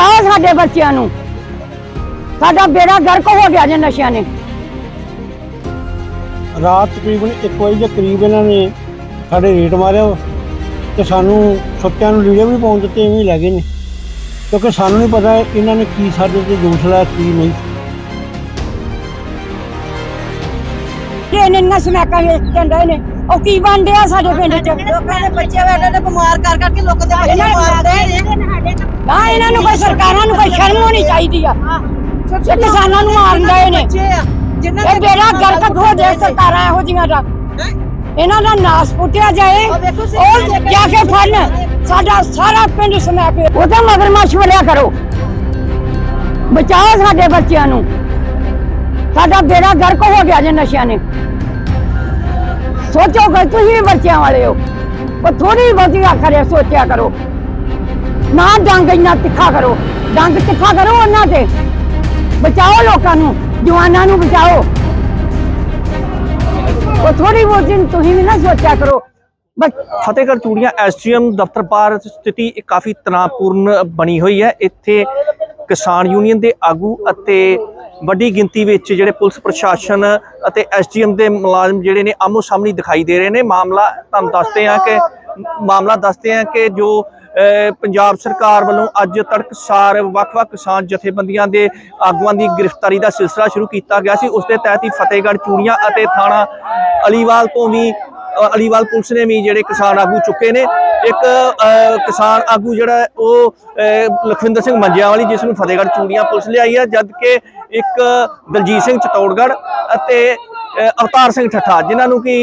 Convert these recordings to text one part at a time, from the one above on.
ਬਚਾਓ ਸਾਡੇ ਬੱਚਿਆਂ ਨੂੰ। ਸਾਡਾ ਬੇੜਾ ਗਰਕ ਹੋ ਗਿਆ ਜੇ ਨਸ਼ਿਆਂ ਨੇ। ਰਾਤ ਤਕਰੀਬਨ 1 ਵਜੇ ਦੇ ਕਰੀਬ ਇਹਨਾਂ ਨੇ ਸਾਡੇ ਰੇਟ ਮਾਰਿਆ ਤੇ ਸਾਨੂੰ ਸੁੱਤਿਆਂ ਨੂੰ ਲੀੜੇ ਵੀ ਪਾਉਣ ਦਿੱਤੇ ਹੀ ਲੈ ਗਏ ਨੇ। ਕਿਉਂਕਿ ਸਾਨੂੰ ਨਹੀਂ ਪਤਾ ਇਹਨਾਂ ਨੇ ਕੀ ਸਾਡੇ ਤੇ ਦੋਸ਼ ਲਾਇਆ ਕੀ ਨਹੀਂ। ਕਿ ਇਹਨਾਂ ਸਮੈਕਾਂ ਵੇਚਣ ਡਏ ਨੇ। ਉਹ ਕੀ ਬਣਦੇ ਆ ਸਾਡੇ ਪਿੰਡ ਚ? ਲੋਕਾਂ ਦੇ ਬੱਚੇ ਬੈਠੇ ਨੇ ਬਿਮਾਰ ਕਰ ਕਰਕੇ ਲੋਕਾਂ ਦੇ ਬੱਚੇ ਮਾਰਦੇ ਨੇ। ਨਾ ਇਹਨਾਂ ਨੂੰ ਕੋਈ ਸਰਕਾਰਾਂ ਨੂੰ ਕੋਈ ਸ਼ਰਮ ਹੋਣੀ ਚਾਹੀਦੀ ਆ। ਤੇ ਕਿਸਾਨਾਂ ਨੂੰ ਮਾਰਨ ਡਏ ਨੇ। ਜਿਨ੍ਹਾਂ ਇਹ ਬੇੜਾ ਗਰਕ ਹੋ ਜਾਏ ਸਰਕਾਰਾਂ ਇਹੋ ਜਿਹੀਆਂ ਦਾ। ਇਹਨਾਂ ਦਾ ਨਾਸ ਪੁੱਟਿਆ ਜਾਏ ਉਹ ਤੇ ਜਾ ਕੇ ਫੜਨ। ਸਾਡਾ ਸਾਰਾ ਪਿੰਡ ਸਮੈਕ ਉਹਦੇ ਮਗਰਮੱਛ ਵਲਿਆ ਕਰੋ। ਬਚਾਓ ਸਾਡੇ ਬੱਚਿਆਂ ਨੂੰ। ਸਾਡਾ ਬੇੜਾ ਗਰਕ ਹੋ ਗਿਆ ਜੇ ਨਸ਼ਿਆਂ ਨੇ। ਸੋਚੋ ਕਿ ਤੁਸੀਂ ਵੀ ਬੱਚਿਆਂ ਵਾਲੇ ਹੋ। ਉਹ ਥੋੜੀ ਬਹੁਤੀ ਆਖਰੇ ਸੋਚਿਆ ਕਰੋ। ਨਾ ਡੰਗ ਇੰਨਾ ਤਿੱਖਾ ਕਰੋ। ਡੰਗ ਤਿੱਖਾ ਕਰੋ ਉਹਨਾਂ ਤੇ। ਬਚਾਓ ਲੋਕਾਂ ਨੂੰ, ਜਵਾਨਾਂ ਨੂੰ ਬਚਾਓ। ਉਹ ਥੋੜੀ ਬਹੁਤੀ ਤੁਸੀਂ ਵੀ ਨਾ ਸੋਚਿਆ ਕਰੋ। ਬਸ ਫਤਿਹਗੜ੍ਹ ਚੂੜੀਆਂ ਐਸਜੀਐਮ ਦਫ਼ਤਰ ਪਾਰ ਸਥਿਤੀ ਕਾਫੀ ਤਣਾਅਪੂਰਨ ਬਣੀ ਹੋਈ ਹੈ। ਇੱਥੇ ਕਿਸਾਨ ਯੂਨੀਅਨ ਦੇ ਆਗੂ ਅਤੇ ਵੱਡੀ ਗਿਣਤੀ ਵਿੱਚ ਜਿਹੜੇ ਪੁਲਿਸ ਪ੍ਰਸ਼ਾਸਨ ਅਤੇ ਐਸਜੀਐਮ ਦੇ ਮੁਲਾਜ਼ਮ ਜਿਹੜੇ ਨੇ ਆਮੋ ਸਾਹਮਣੇ ਦਿਖਾਈ ਦੇ ਰਹੇ ਨੇ। ਮਾਮਲਾ ਤੁਹਾਨੂੰ ਦੱਸਦੇ ਹਾਂ ਕਿ ਮਾਮਲਾ ਦੱਸਦੇ ਹਾਂ ਕਿ ਜੋ ਪੰਜਾਬ ਸਰਕਾਰ ਵੱਲੋਂ ਅੱਜ ਤੜਕਸਾਰ ਵੱਖ-ਵੱਖ ਕਿਸਾਨ ਜਥੇਬੰਦੀਆਂ ਦੇ ਆਗੂਆਂ ਦੀ ਗ੍ਰਿਫਤਾਰੀ ਦਾ ਸਿਲਸਿਲਾ ਸ਼ੁਰੂ ਕੀਤਾ ਗਿਆ ਸੀ। ਉਸ ਦੇ ਤਹਿਤ ਹੀ ਫਤਿਹਗੜ੍ਹ ਚੂੜੀਆਂ ਅਤੇ ਥਾਣਾ ਅਲੀਵਾਲ ਤੋਂ ਵੀ ਅਲੀਵਾਲ ਪੁਲਿਸ ਨੇ ਵੀ ਜਿਹੜੇ ਕਿਸਾਨ ਆਗੂ ਚੁੱਕੇ ਨੇ ਇੱਕ ਕਿਸਾਨ ਆਗੂ ਜਿਹੜਾ ਉਹ ਲਖਵਿੰਦਰ ਸਿੰਘ ਮੰਜਿਆਂ ਵਾਲੀ ਜਿਸ ਨੂੰ ਫਤਿਹਗੜ੍ਹ ਚੂੜੀਆਂ ਪੁਲਿਸ ਲਿਆਈ ਹੈ ਜਦ ਕਿ ਇੱਕ ਦਲਜੀਤ ਸਿੰਘ ਚਤੌੜਗੜ੍ਹ ਅਤੇ ਅਵਤਾਰ ਸਿੰਘ ਠੱਠਾ ਜਿਨ੍ਹਾਂ ਨੂੰ ਕਿ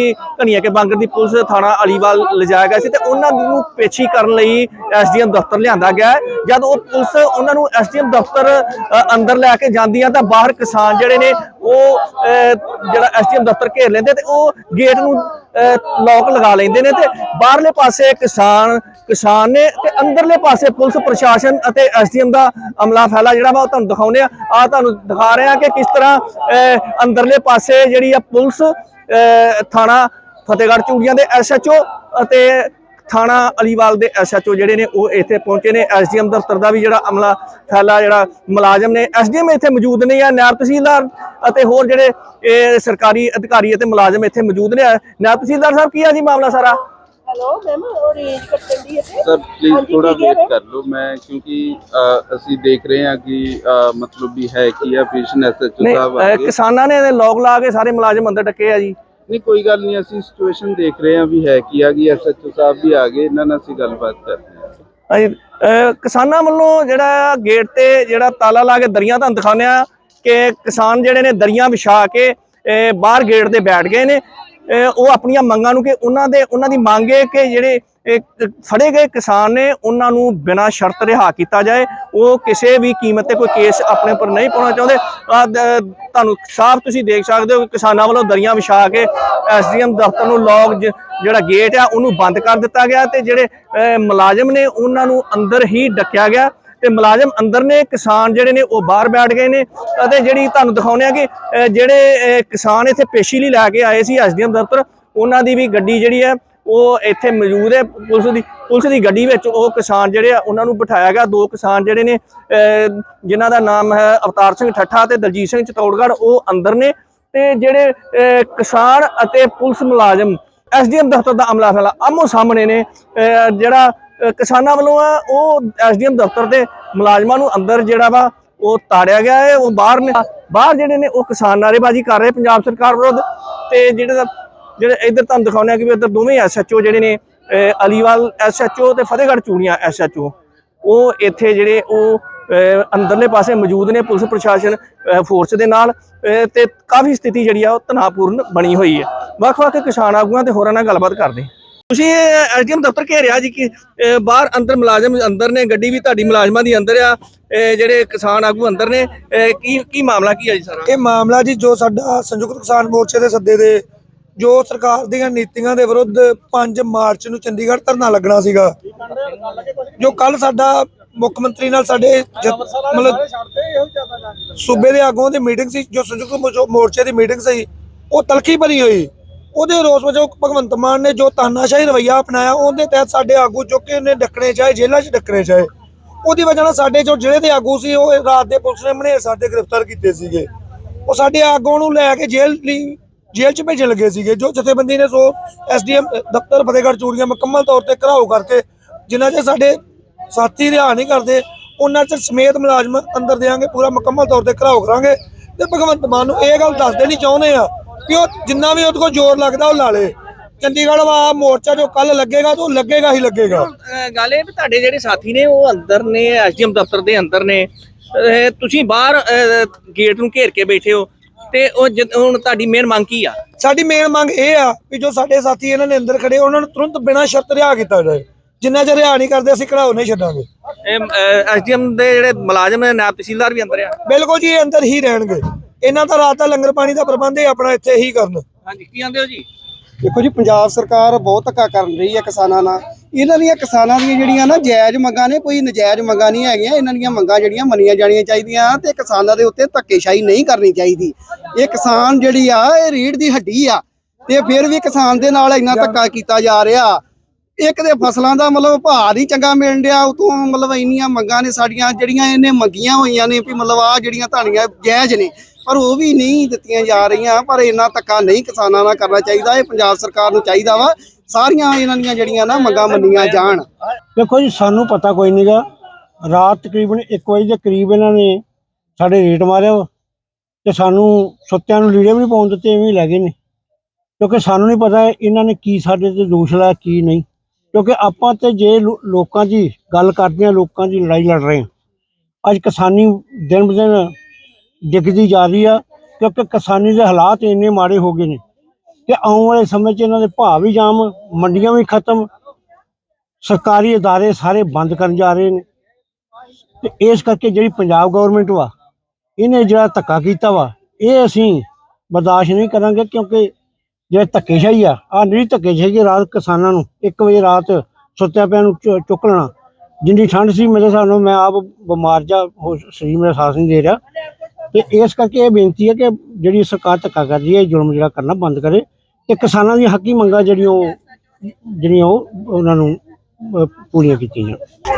ਘਣੀਆ ਕੇ ਬਾਂਗਰ ਦੀ ਪੁਲਿਸ ਥਾਣਾ ਅਲੀਵਾਲ ਲਿਜਾਇਆ ਗਿਆ ਸੀ ਤੇ ਉਹਨਾਂ ਨੂੰ ਪੇਸ਼ੀ ਕਰਨ ਲਈ ਐਸਡੀਐਮ ਦਫ਼ਤਰ ਲਿਆਂਦਾ ਗਿਆ ਹੈ। ਜਦ ਉਹ ਪੁਲਿਸ ਉਹਨਾਂ ਨੂੰ ਐਸਡੀਐਮ ਦਫ਼ਤਰ ਅੰਦਰ ਲੈ ਕੇ ਜਾਂਦੀ ਆ ਤਾਂ ਬਾਹਰ ਕਿਸਾਨ ਜਿਹੜੇ ਨੇ ਉਹ ਅ, ਜਿਹੜਾ ਐਸਡੀਐਮ ਦਫ਼ਤਰ ਘੇਰ ਲੈਂਦੇ ਤੇ ਉਹ ਗੇਟ ਨੂੰ ਲੋਕ ਲਗਾ ਲੈਂਦੇ ਨੇ ਤੇ ਬਾਹਰਲੇ ਪਾਸੇ ਕਿਸਾਨ ਕਿਸਾਨ ਨੇ ਤੇ ਅੰਦਰਲੇ ਪਾਸੇ ਪੁਲਿਸ, ਪ੍ਰਸ਼ਾਸਨ ਅਤੇ ਐਸਡੀਐਮ ਦਾ ਅਮਲਾ ਫੈਲਾ ਜਿਹੜਾ ਵਾ ਉਹ ਤੁਹਾਨੂੰ ਦਿਖਾਉਂਦੇ ਆ ਆ ਤੁਹਾਨੂੰ ਦਿਖਾ ਰਹੇ ਆ ਕਿ ਕਿਸ ਤਰ੍ਹਾਂ ਅੰਦਰਲੇ ਪਾਸੇ ਜਿਹੜੀ ਆ ਪੁਲਿਸ ਥਾਣਾ ਫਤਿਹਗੜ੍ਹ ਚੂੜੀਆਂ ਦੇ ਐਸਐਚਓ ਅਤੇ ਥਾਣਾ ਅਲੀਵਾਲ ਦੇ ਐਸਐਚਓ ਜਿਹੜੇ ਨੇ ਉਹ ਇੱਥੇ ਪਹੁੰਚੇ ਨੇ। ਐਸਡੀਐਮ ਦਫ਼ਤਰ ਦਾ ਵੀ ਜਿਹੜਾ ਅਮਲਾ ਫੈਲਾ ਜਿਹੜਾ ਮੁਲਾਜ਼ਮ ਨੇ। ਐਸਡੀਐਮ ਇੱਥੇ ਮੌਜੂਦ ਨੇ ਜਾਂ ਨਾਇਬ ਤਹਿਸੀਲਦਾਰ ਅਤੇ ਹੋਰ ਜਿਹੜੇ ਇਹ ਸਰਕਾਰੀ ਅਧਿਕਾਰੀ ਅਤੇ ਮੁਲਾਜ਼ਮ ਇੱਥੇ ਮੌਜੂਦ ਨੇ। ਨਾਇਬ ਤਹਿਸੀਲਦਾਰ ਸਾਹਿਬ ਕੀ ਆ ਜੀ ਮਾਮਲਾ ਸਾਰਾ? ਹੈਲੋ ਮੈਮ ਉਹ ਰੇਂਜ ਕੱਟਣ ਦੀ ਹੈ ਸਰ ਪਲੀਜ਼ ਥੋੜਾ ਵੇਟ ਕਰ ਲਓ। ਮੈਂ ਕਿਉਂਕਿ ਅਸੀਂ ਦੇਖ ਰਹੇ ਹਾਂ ਕਿ ਮਤਲਬ ਵੀ ਹੈ ਕੀ ਆ। ਪੇਸ਼ੈਂਟ ਐਸਐਚਓ ਸਾਹਿਬ ਆ ਕਿਸਾਨਾਂ ਨੇ ਲੋਕ ਲਾ ਕੇ ਸਾਰੇ ਮੁਲਾਜ਼ਮ ਅੰਦਰ ਡੱਕੇ ਆ ਜੀ। ਨਹੀਂ ਕੋਈ ਗੱਲ ਨਹੀਂ ਅਸੀਂ ਸਿਚੁਏਸ਼ਨ ਦੇਖ ਰਹੇ ਹਾਂ ਵੀ ਹੈ ਕੀ ਆ ਗਈ ਐਸਐਚਓ ਸਾਹਿਬ ਵੀ ਆ ਗਏ ਇਹਨਾਂ ਨਾਲ ਅਸੀਂ ਗੱਲਬਾਤ ਕਰਦੇ ਹਾਂ। ਹਾਂਜੀ, ਕਿਸਾਨਾਂ ਵੱਲੋਂ ਜਿਹੜਾ ਗੇਟ ਤੇ ਜਿਹੜਾ ਤਾਲਾ ਲਾ ਕੇ ਦਰੀਆਂ ਤੁਹਾਨੂੰ ਦਿਖਾਉਂਦੇ ਆ ਕਿ ਕਿਸਾਨ ਜਿਹੜੇ ਨੇ ਦਰੀਆਂ ਵਿਛਾ ਕੇ ਬਾਹਰ ਗੇਟ ਤੇ ਬੈਠ ਗਏ ਨੇ। ਉਹ ਆਪਣੀਆਂ ਮੰਗਾਂ ਨੂੰ ਕਿ ਉਹਨਾਂ ਦੇ ਉਹਨਾਂ ਦੀ ਮੰਗ ਹੈ ਕਿ ਜਿਹੜੇ ਇਹ ਫੜੇ ਗਏ ਕਿਸਾਨ ਨੇ, ਉਹਨਾਂ ਨੂੰ ਬਿਨਾਂ ਸ਼ਰਤ ਰਿਹਾ ਕੀਤਾ ਜਾਏ। ਉਹ ਕਿਸੇ ਵੀ ਕੀਮਤ ਤੇ ਕੋਈ ਕੇਸ ਆਪਣੇ ਉੱਪਰ ਨਹੀਂ ਪਾਉਣਾ ਚਾਹੁੰਦੇ। ਤੁਹਾਨੂੰ ਸਾਫ਼ ਤੁਸੀਂ ਦੇਖ ਸਕਦੇ ਹੋ ਕਿ ਕਿਸਾਨਾਂ ਵੱਲੋਂ ਦਰੀਆਂ ਵਿਛਾ ਕੇ ਐਸਡੀਐਮ ਦਫ਼ਤਰ ਨੂੰ ਲੋਕ ਜਿਹੜਾ ਗੇਟ ਆ, ਉਹਨੂੰ ਬੰਦ ਕਰ ਦਿੱਤਾ ਗਿਆ ਤੇ ਜਿਹੜੇ ਮੁਲਾਜ਼ਮ ਨੇ, ਉਹਨਾਂ ਨੂੰ ਅੰਦਰ ਹੀ ਡੱਕਿਆ ਗਿਆ। ਤੇ ਮੁਲਾਜ਼ਮ ਅੰਦਰ ਨੇ, ਕਿਸਾਨ ਜਿਹੜੇ ਨੇ, ਉਹ ਬਾਹਰ ਬੈਠ ਗਏ ਨੇ। ਅਤੇ ਜਿਹੜੀ ਤੁਹਾਨੂੰ ਦਿਖਾਉਂਦੇ ਆ ਕਿ ਜਿਹੜੇ ਕਿਸਾਨ ਇੱਥੇ ਪੇਸ਼ੀ ਲਈ ਲੈ ਕੇ ਆਏ ਸੀ ਐਸਡੀਐਮ ਦਫ਼ਤਰ, ਉਹਨਾਂ ਦੀ ਵੀ ਗੱਡੀ ਜਿਹੜੀ ਹੈ ਉਹ ਇੱਥੇ ਮੌਜੂਦ ਹੈ ਪੁਲਿਸ ਦੀ ਪੁਲਿਸ ਦੀ ਗੱਡੀ ਵਿੱਚ ਉਹ ਕਿਸਾਨ ਜਿਹੜੇ ਆ ਉਹਨਾਂ ਨੂੰ ਬਿਠਾਇਆ ਗਿਆ। ਦੋ ਕਿਸਾਨ ਜਿਹੜੇ ਨੇ ਅਹ, ਜਿਨ੍ਹਾਂ ਦਾ ਨਾਮ ਹੈ ਅਵਤਾਰ ਸਿੰਘ ਠੱਠਾ ਤੇ ਦਲਜੀਤ ਸਿੰਘ ਚਤੌੜਗੜ੍ਹ ਉਹ ਅੰਦਰ ਨੇ ਤੇ ਜਿਹੜੇ ਕਿਸਾਨ ਅਤੇ ਪੁਲਿਸ ਮੁਲਾਜ਼ਮ ਐਸਡੀਐਮ ਦਫ਼ਤਰ ਦਾ ਅਮਲਾ ਫੈਲਾ ਆਮੋ ਸਾਹਮਣੇ ਨੇ ਜਿਹੜਾ ਕਿਸਾਨਾਂ ਵੱਲੋਂ ਆ ਉਹ ਐਸਡੀਐਮ ਦਫ਼ਤਰ ਦੇ ਮੁਲਾਜ਼ਮਾਂ ਨੂੰ ਅੰਦਰ ਜਿਹੜਾ ਵਾ ਉਹ ਤਾੜਿਆ ਗਿਆ ਹੈ ਉਹ ਬਾਹਰ ਨੇ। ਬਾਹਰ ਜਿਹੜੇ ਨੇ ਉਹ ਕਿਸਾਨ ਨਾਰੇਬਾਜ਼ੀ ਕਰ ਰਹੇ ਪੰਜਾਬ ਸਰਕਾਰ ਵਿਰੁੱਧ ਤੇ ਜਿਹੜੇ ਜਿਹੜੇ ਇੱਧਰ ਤੁਹਾਨੂੰ ਦਿਖਾਉਂਦੇ ਆ ਕਿ ਵੀ ਇੱਧਰ ਦੋਵੇਂ ਐਸਐਚਓ ਜਿਹੜੇ ਨੇ ਅਹ, ਅਲੀਵਾਲ ਐਸਐਚਓ ਤੇ ਫਤਿਹਗੜ੍ਹ ਚੂੜੀਆਂ ਐਸਐਚਓ ਉਹ ਇੱਥੇ ਜਿਹੜੇ ਉਹ ਅੰਦਰਲੇ ਪਾਸੇ ਮੌਜੂਦ ਨੇ ਪੁਲਿਸ ਪ੍ਰਸ਼ਾਸਨ ਫੋਰਸ ਦੇ ਨਾਲ ਤੇ ਕਾਫੀ ਸਥਿਤੀ ਜਿਹੜੀ ਆ ਉਹ ਤਣਾਅਪੂਰਨ ਬਣੀ ਹੋਈ ਹੈ। ਵੱਖ-ਵੱਖ ਕਿਸਾਨ ਆਗੂਆਂ ਤੇ ਹੋਰਾਂ ਨਾਲ ਗੱਲਬਾਤ ਕਰਦੇ ਹਾਂ। ਤੁਸੀਂ ਐਸਡੀਐਮ ਦਫ਼ਤਰ ਘੇਰਿਆ ਜੀ ਕਿ ਬਾਹਰ ਅੰਦਰ ਮੁਲਾਜ਼ਮ ਅੰਦਰ ਨੇ ਗੱਡੀ ਵੀ ਤੁਹਾਡੀ ਮੁਲਾਜ਼ਮਾਂ ਦੀ ਅੰਦਰ ਆ ਜਿਹੜੇ ਕਿਸਾਨ ਆਗੂ ਅੰਦਰ ਨੇ ਕੀ ਕੀ ਮਾਮਲਾ ਕੀ ਹੈ ਜੀ ਸਾਰਾ? ਇਹ ਮਾਮਲਾ ਜੀ ਜੋ ਸਾਡਾ ਸੰਯੁਕਤ ਕਿਸਾਨ ਮੋਰਚੇ ਦੇ ਸੱਦੇ ਦੇ ਜੋ ਸਰਕਾਰ ਦੀਆਂ ਨੀਤੀਆਂ ਦੇ ਵਿਰੁੱਧ 5 ਮਾਰਚ ਨੂੰ ਚੰਡੀਗੜ੍ਹ ਧਰਨਾ ਲੱਗਣਾ ਸੀਗਾ। ਜੋ ਕੱਲ ਸਾਡਾ ਮੁੱਖ ਮੰਤਰੀ ਨਾਲ ਸਾਡੇ ਮਤਲਬ ਸੂਬੇ ਦੇ ਆਗੂਆਂ ਦੀ ਮੀਟਿੰਗ ਸੀ, ਜੋ ਸੰਯੁਕਤ ਮੋਰਚੇ ਦੀ ਮੀਟਿੰਗ ਸੀ, ਉਹ ਤਲਖੀ ਭਰੀ ਹੋਈ। ਉਹਦੇ ਰੋਸ ਵਜੋਂ ਭਗਵੰਤ ਮਾਨ ਨੇ ਜੋ ਤਾਨਾਸ਼ਾਹੀ ਰਵਈਆ ਅਪਣਾਇਆ, ਉਹਦੇ ਤਹਿਤ ਸਾਡੇ ਆਗੂ ਜੋ ਕਿ ਉਹਨੇ ਡੱਕਣੇ ਚਾਹੇ, ਜੇਲ੍ਹਾਂ 'ਚ ਡੱਕਣੇ ਚਾਹੇ। ਉਹਦੀ ਵਜ੍ਹਾ ਨਾਲ ਸਾਡੇ ਜੋ ਜ਼ਿਲ੍ਹੇ ਦੇ ਆਗੂ ਸੀ, ਉਹ ਰਾਤ ਦੇ ਪੁਲਿਸ ਨੇ ਮਨੇ ਸਾਡੇ ਗ੍ਰਿਫਤਾਰ ਕੀਤੇ ਸੀਗੇ। ਉਹ ਸਾਡੇ ਆਗੂਆਂ ਨੂੰ ਲੈ ਕੇ ਜੇਲ੍ਹ ਲਈ ਜੇਲ੍ਹ 'ਚ ਭੇਜਣ ਲੱਗੇ ਸੀਗੇ, ਜੋ ਜਥੇਬੰਦੀ ਨੇ ਸੋ ਐਸਡੀਐਮ ਦਫ਼ਤਰ ਫਤਿਹਗੜ੍ਹ ਚੂੜੀਆਂ ਮੁਕੰਮਲ ਤੌਰ ਤੇ ਘਰਾਓ ਕਰਕੇ ਜਿਨ੍ਹਾਂ 'ਚ ਸਾਡੇ ਸਾਥੀ ਰਿਹਾ ਨਹੀਂ ਕਰਦੇ, ਉਹਨਾਂ 'ਚ ਸਮੇਤ ਮੁਲਾਜ਼ਮ ਅੰਦਰ ਦੇਾਂਗੇ ਪੂਰਾ ਮੁਕੰਮਲ ਤੌਰ ਤੇ ਘਰਾਓ ਕਰਾਂਗੇ। ਤੇ ਭਗਵੰਤ ਮਾਨ ਨੂੰ ਇਹ ਗੱਲ ਦੱਸ ਦੇਣੀ ਚਾਹੁੰਦੇ ਆ ਕਿ ਉਹ ਜਿੰਨਾ ਵੀ ਉਹਦੇ ਕੋਲ ਜ਼ੋਰ ਲੱਗਦਾ, ਉਹ ਲਾ ਲੇ। ਚੰਡੀਗੜ੍ਹ ਵਾ ਮੋਰਚਾ ਜੋ ਕੱਲ ਲੱਗੇਗਾ, ਤਾਂ ਉਹ ਲੱਗੇਗਾ ਹੀ ਲੱਗੇਗਾ। ਗੱਲ ਇਹ ਵੀ ਤੁਹਾਡੇ ਜਿਹੜੇ ਸਾਥੀ ਨੇ, ਉਹ ਅੰਦਰ ਨੇ, ਐਸਡੀਐਮ ਦਫ਼ਤਰ ਦੇ ਅੰਦਰ ਨੇ। ਤੁਸੀਂ ਬਾਹਰ ਗੇਟ ਨੂੰ ਘੇਰ ਕੇ ਬੈਠੇ ਹੋ। ਤੇ ਉਹ ਹੁਣ ਤੁਹਾਡੀ ਮੇਨ ਮੰਗ ਕੀ ਆ? ਸਾਡੀ ਮੇਨ ਮੰਗ ਇਹ ਆ ਕਿ ਜੋ ਸਾਡੇ ਸਾਥੀ ਇਹਨਾਂ ਨੇ ਅੰਦਰ ਖੜੇ ਉਹਨਾਂ ਨੂੰ ਤੁਰੰਤ ਬਿਨਾਂ ਸ਼ਰਤ ਰਿਹਾ ਕੀਤਾ ਜਾਏ। ਜਿੰਨਾ ਚਿਰ ਰਿਹਾ ਨਹੀਂ ਕਰਦੇ ਅਸੀਂ ਨਹੀਂ ਛੱਡਾਂਗੇ। ਐਸਡੀਐਮ ਦੇ ਜਿਹੜੇ ਮੁਲਾਜ਼ਮ ਨੇ ਨਾਇਬ ਤਹਿਸੀਲਦਾਰ ਵੀ ਅੰਦਰ ਆ? ਬਿਲਕੁਲ ਜੀ ਇਹ ਅੰਦਰ ਹੀ ਰਹਿਣਗੇ। ਇਹਨਾਂ ਦਾ ਰਾਤ ਦਾ ਲੰਗਰ ਪਾਣੀ ਦਾ ਪ੍ਰਬੰਧ ਇਹ ਆਪਣਾ ਇੱਥੇ ਹੀ ਕਰਨ। ਹਾਂਜੀ ਕੀ ਆਂਦੇ ਹੋ ਜੀ? ਦੇਖੋ ਜੀ, ਪੰਜਾਬ ਸਰਕਾਰ ਬਹੁਤ ਧੱਕਾ ਕਰਨ ਰਹੀ ਹੈ ਕਿਸਾਨਾਂ ਨਾਲ। ਇਹਨਾਂ ਦੀਆਂ ਕਿਸਾਨਾਂ ਦੀਆਂ ਜਿਹੜੀਆਂ ਨਾ ਜਾਇਜ਼ ਮੰਗਾਂ ਨੇ, ਕੋਈ ਨਜਾਇਜ਼ ਮੰਗਾਂ ਨਹੀਂ ਹੈਗੀਆਂ। ਇਹਨਾਂ ਦੀਆਂ ਮੰਗਾਂ ਜਿਹੜੀਆਂ ਮੰਨੀਆਂ ਜਾਣੀਆਂ ਚਾਹੀਦੀਆਂ ਤੇ ਕਿਸਾਨਾਂ ਦੇ ਉੱਤੇ ਧੱਕੇਸ਼ਾਹੀ ਨਹੀਂ ਕਰਨੀ ਚਾਹੀਦੀ। ਇਹ ਕਿਸਾਨ ਜਿਹੜੀ ਆ, ਇਹ ਰੀੜ ਦੀ ਹੱਡੀ ਆ ਤੇ ਫਿਰ ਵੀ ਕਿਸਾਨ ਦੇ ਨਾਲ ਇੰਨਾ ਧੱਕਾ ਕੀਤਾ ਜਾ ਰਿਹਾ। ਇੱਕ ਦੇ ਫਸਲਾਂ ਦਾ ਮਤਲਬ ਭਾਅ ਨਹੀਂ ਚੰਗਾ ਮਿਲਣ ਡਿਆ ਉਤੋਂ ਮਤਲਬ ਇੰਨੀਆਂ ਮੰਗਾਂ ਨੇ ਸਾਡੀਆਂ, ਜਿਹੜੀਆਂ ਇਹਨੇ ਮੰਗੀਆਂ ਹੋਈਆਂ ਨੇ ਵੀ ਮਤਲਬ ਆ ਜਿਹੜੀਆਂ ਧਾਨੀਆਂ ਜਾਇਜ਼ ਨੇ। ਪਰ ਉਹ ਵੀ ਨਹੀਂ ਦਿੱਤੀਆਂ ਜਾ ਰਹੀਆਂ, ਪਰ ਇੰਨਾ ਧੱਕਾ ਨਹੀਂ ਕਿਸਾਨਾਂ ਨਾਲ ਕਰਨਾ ਚਾਹੀਦਾ, ਇਹ ਪੰਜਾਬ ਸਰਕਾਰ ਨੂੰ ਚਾਹੀਦਾ ਵਾ, ਸਾਰੀਆਂ ਇਹਨਾਂ ਦੀਆਂ ਜਿਹੜੀਆਂ ਨਾ ਮੰਗਾਂ ਮੰਨੀਆਂ ਜਾਣ। ਦੇਖੋ ਜੀ, ਸਾਨੂੰ ਪਤਾ ਕੋਈ ਨਹੀਂਗਾ ਰਾਤ ਤਕਰੀਬਨ 1 ਵਜੇ ਦੇ ਕਰੀਬ ਇਹਨਾਂ ਨੇ ਸਾਡੇ ਰੇਟ ਮਾਰਿਆ ਵਾ, ਤੇ ਸਾਨੂੰ ਸੁੱਤਿਆਂ ਨੂੰ ਲੀੜੇ ਵੀ ਨਹੀਂ ਪਾਉਣ ਦਿੱਤੇ, ਐਵੇਂ ਹੀ ਲੈ ਗਏ ਨੇ। ਕਿਉਂਕਿ ਸਾਨੂੰ ਨਹੀਂ ਪਤਾ ਇਹਨਾਂ ਨੇ ਕੀ ਸਾਡੇ ਤੇ ਦੋਸ਼ ਲਾਇਆ, ਕੀ ਨਹੀਂ। ਕਿਉਂਕਿ ਆਪਾਂ ਤੇ ਜੇ ਲੋ- ਲੋਕਾਂ ਦੀ ਗੱਲ ਕਰਦੇ ਆ, ਲੋਕਾਂ ਦੀ ਲੜਾਈ ਲੜ ਰਹੇ ਆ। ਅੱਜ ਕਿਸਾਨੀ ਦਿਨ ਬ ਦਿਨ ਡਿੱਗਦੀ ਜਾ ਰਹੀ ਆ ਕਿਉਂਕਿ ਕਿਸਾਨੀ ਦੇ ਹਾਲਾਤ ਇੰਨੇ ਮਾੜੇ ਹੋ ਗਏ ਨੇ ਕਿ ਆਉਣ ਵਾਲੇ ਸਮੇਂ 'ਚ ਇਹਨਾਂ ਦੇ ਭਾਅ ਵੀ ਜਾਮ ਮੰਡੀਆਂ ਵੀ ਖਤਮ ਸਰਕਾਰੀ ادارے ਸਾਰੇ ਬੰਦ ਕਰਨ ਜਾ ਰਹੇ ਨੇ ਤੇ ਇਸ ਕਰਕੇ ਜਿਹੜੀ ਪੰਜਾਬ ਗਵਰਨਮੈਂਟ ਵਾ ਇਹਨੇ ਜਿਹੜਾ ਧੱਕਾ ਕੀਤਾ ਵਾ ਇਹ ਅਸੀਂ ਬਰਦਾਸ਼ਤ ਨਹੀਂ ਕਰਾਂਗੇ ਕਿਉਂਕਿ ਜੇ ਧੱਕੇਸ਼ਾਹੀ ਆ ਆ ਨਹੀਂ ਧੱਕੇਸ਼ਾਹੀ ਰਾਤ ਕਿਸਾਨਾਂ ਨੂੰ 1 ਵਜੇ ਰਾਤ ਸੁੱਤਿਆਂ ਪਿਆਂ ਨੂੰ ਚੁ- ਚੁੱਕ ਲੈਣਾ ਜਿੰਨੀ ਠੰਡ ਸੀ ਮੇਰੇ ਹਿਸਾਬ ਨਾਲ ਮੈਂ ਆਪ ਬਿਮਾਰ ਜਾ ਹੋ- ਸਰੀਰ ਮੇਰਾ ਸਾਥ ਨਹੀਂ ਦੇ ਰਿਹਾ ਤੇ ਇਸ ਕਰਕੇ ਇਹ ਬੇਨਤੀ ਹੈ ਕਿ ਜਿਹੜੀ ਸਰਕਾਰ ਧੱਕਾ ਕਰ ਰਹੀ ਹੈ ਇਹ ਜ਼ੁਲਮ ਜਿਹੜਾ ਕਰਨਾ ਬੰਦ ਕਰੇ ਤੇ ਕਿਸਾਨਾਂ ਦੀਆਂ ਹੱਕੀ ਮੰਗਾਂ ਜਿਹੜੀਆਂ ਉਹ ਜਿਹੜੀਆਂ ਉਹ ਉਹਨਾਂ ਨੂੰ ਅਹ, ਪੂਰੀਆਂ ਕੀਤੀਆਂ ਜਾਣ।